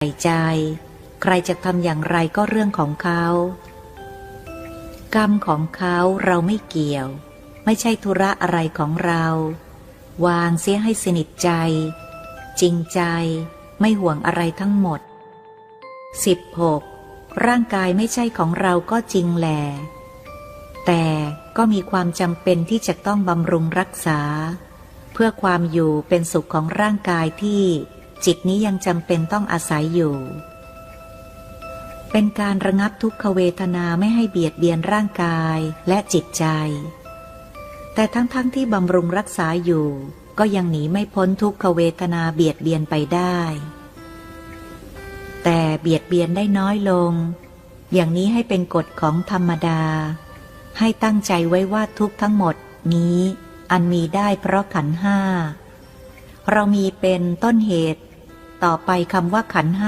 ใส่ใจ ใครจะทำอย่างไรก็เรื่องของเขา กรรมของเขาเราไม่เกี่ยว ไม่ใช่ธุระอะไรของเรา วางเสียให้สนิทใจ จริงใจไม่ห่วงอะไรทั้งหมด 16. ร่างกายไม่ใช่ของเราก็จริงแหลแต่ก็มีความจำเป็นที่จะต้องบำรุงรักษา เพื่อความอยู่เป็นสุขของร่างกายที่ จิตนี้ยังจำเป็นต้องอาศัยอยู่ เป็นการระงับทุกขเวทนาไม่ให้เบียดเบียนร่างกายและจิตใจ แต่ทั้งๆทที่บำรุงรักษาอยู่ ก็ยังหนีไม่พ้นทุกขเวทนาเบียดเบียนไปได้ แต่เบียดเบียนได้น้อยลง อย่างนี้ให้เป็นกฎของธรรมดา ให้ตั้งใจไว้ว่าทุกทั้งหมดนี้อันมีได้เพราะขันห้าเรามีเป็นต้นเหตุ ต่อไปคำว่าขันห้า